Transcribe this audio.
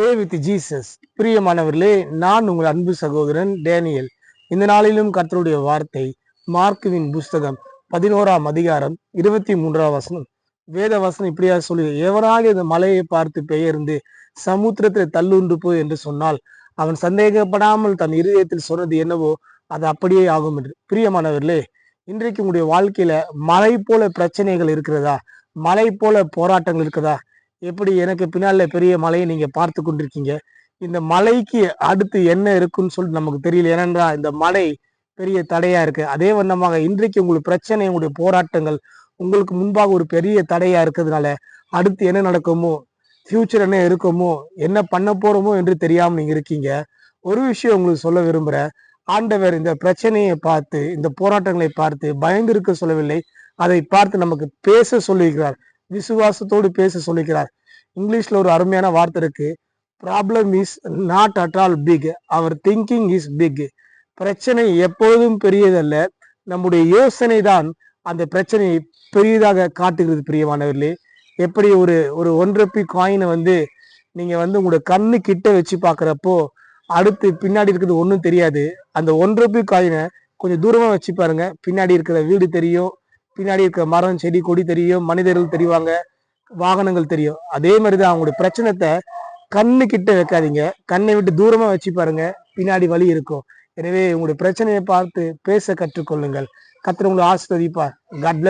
With Jesus பிரியமானவர்களே நான் உங்கள் அன்பு சகோதரன் டேனியல். இந்த நாளிலும் கர்த்தருடைய வார்த்தை மார்க்குவின் புஸ்தகம் பதினோராம் அதிகாரம் இருபத்தி மூன்றாம் வசனம். வேத வசனம் இப்படியா சொல்லி எவராக இந்த மலையை பார்த்து பெயர்ந்து சமுத்திரத்தில் தள்ளுண்டு போய் என்று சொன்னால் அவன் சந்தேகப்படாமல் தன் இருதயத்தில் சொன்னது என்னவோ அது அப்படியே ஆகும் என்று. பிரியமானவர்களே இன்றைக்கு உங்களுடைய வாழ்க்கையில மலை போல பிரச்சனைகள் இருக்கிறதா? மலை போல போராட்டங்கள் இருக்கிறதா? எப்படி எனக்கு பின்னால பெரிய மலையை நீங்க பார்த்து கொண்டிருக்கீங்க? இந்த மலைக்கு அடுத்து என்ன இருக்குன்னு சொல்லிட்டு நமக்கு தெரியல. ஏனென்றா இந்த மலை பெரிய தடையா இருக்கு. அதே வண்ணமாக இன்றைக்கு உங்களுக்கு பிரச்சனை உங்களுடைய போராட்டங்கள் உங்களுக்கு முன்பாக ஒரு பெரிய தடையா இருக்கிறதுனால அடுத்து என்ன நடக்குமோ ஃபியூச்சர் என்ன இருக்குமோ என்ன பண்ண போறோமோ என்று தெரியாம நீங்க இருக்கீங்க. ஒரு விஷயம் உங்களுக்கு சொல்ல விரும்புறேன். ஆண்டவர் இந்த பிரச்சனையை பார்த்து இந்த போராட்டங்களை பார்த்து பயந்து இருக்க சொல்லவில்லை. அதை பார்த்து நமக்கு பேச சொல்லியிருக்கிறார். விசுவாசத்தோடு பேச சொல்லிக்கிறார். இங்கிலீஷ்ல ஒரு அருமையான வார்த்தை இருக்கு. Problem is not at all big our thinking is big பிரச்சனை எப்பொழுதும் பெரியதல்ல. நம்முடைய யோசனை தான் அந்த பிரச்சனையை பெரியதாக காட்டுகிறது பிரியமானவர்களே. எப்படி ஒரு ஒரு ஒன்றப்பி காயினை வந்து நீங்க வந்து உங்களோட கண்ணு கிட்ட வச்சு பாக்குறப்போ அடுத்து பின்னாடி இருக்கிறது ஒன்றும் தெரியாது. அந்த ஒன்றப்பி காயினை கொஞ்சம் தூரமா வச்சு பாருங்க. பின்னாடி இருக்கிற வீடு தெரியும். பின்னாடி இருக்க மரம் செடி கொடி தெரியும் மனிதர்கள் தெரிவாங்க வாகனங்கள் தெரியும். அதே மாதிரிதான் அவங்களுடைய பிரச்சனத்தை கண்ணு கிட்ட வைக்காதீங்க. கண்ணை விட்டு தூரமா வச்சு பாருங்க. பின்னாடி வழி இருக்கும். எனவே உங்களுடைய பிரச்சனையை பார்த்து பேச கற்றுக்கொள்ளுங்கள். கத்திர உங்களை ஆசிர்வதிப்பார்.